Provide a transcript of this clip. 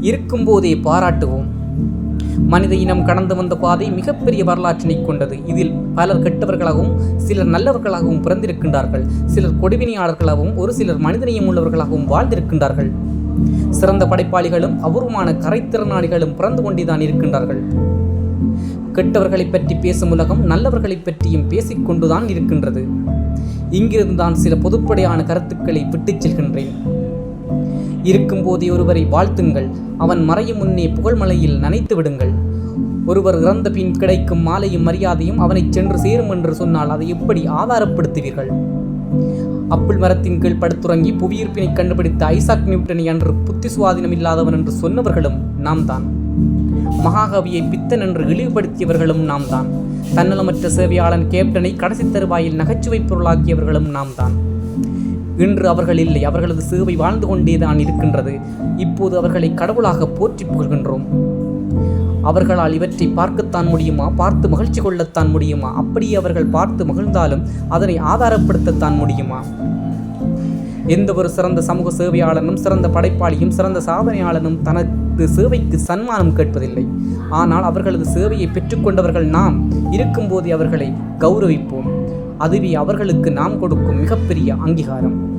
இருக்கும்போதே பாராட்டுவோம். மனித இனம் கடந்து வந்த பாதை மிகப்பெரிய வரலாற்றினை கொண்டது. இதில் பலர் கெட்டவர்களாகவும் சிலர் நல்லவர்களாகவும் பிறந்திருக்கின்றார்கள். சிலர் கொடுவினையாளர்களாகவும் ஒரு சிலர் மனிதநேயம் உள்ளவர்களாகவும் வாழ்ந்திருக்கின்றார்கள். சிறந்த படைப்பாளிகளும் அபூர்வமான கரைத்திறனாளிகளும் பிறந்து கொண்டேதான் இருக்கின்றார்கள். கெட்டவர்களை பற்றி பேசும் உலகம் நல்லவர்களை பற்றியும் பேசிக்கொண்டுதான் இருக்கின்றது. இங்கிருந்து தான் சில பொதுப்படையான கருத்துக்களை விட்டுச் செல்கின்றேன். இருக்கும்போதே ஒருவரை வாழ்த்துங்கள். அவன் மறையும் முன்னே புகழ்மலையில் நனைத்து விடுங்கள். ஒருவர் இறந்த பின் கிடைக்கும் மாலையும் மரியாதையும் அவனை சென்று சேரும் என்று சொன்னால் அதை எப்படி ஆதாரப்படுத்துவீர்கள்? அப்பிள் மரத்தின் கீழ் படுத்துறங்கி புவியீர்ப்பினை கண்டுபிடித்த ஐசாக் நியூட்டனை அன்று புத்தி சுவாதீனம் இல்லாதவன் என்று சொன்னவர்களும் நாம் தான் மகாகவியை பித்தன் என்று இழிவுபடுத்தியவர்களும் நாம் தான் தன்னலமற்ற சேவையாளன் கேப்டனை கடைசி தருவாயில் நகைச்சுவை பொருளாக்கியவர்களும் நாம் தான் இன்று அவர்கள் இல்லை. அவர்களது சேவை வாழ்ந்து கொண்டேதான் இருக்கின்றது. இப்போது அவர்களை கடவுளாக போற்றி புகழ்கின்றோம். அவர்களால் இவற்றை பார்க்கத்தான் முடியுமா? பார்த்து மகிழ்ச்சி கொள்ளத்தான் முடியுமா? அப்படியே அவர்கள் பார்த்து மகிழ்ந்தாலும் அதனை ஆதாரப்படுத்தத்தான் முடியுமா? எந்த ஒரு சிறந்த சமூக சேவையாளனும் சிறந்த படைப்பாளியும் சிறந்த சாதனையாளனும் தனது சேவைக்கு சன்மானம் கேட்பதில்லை. ஆனால் அவர்களது சேவையை பெற்றுக்கொண்டவர்கள் நாம். இருக்கும்போதே அவர்களை கௌரவிப்போம். அதுவே அவர்களுக்கு நாம் கொடுக்கும் மிகப்பெரிய அங்கீகாரம்.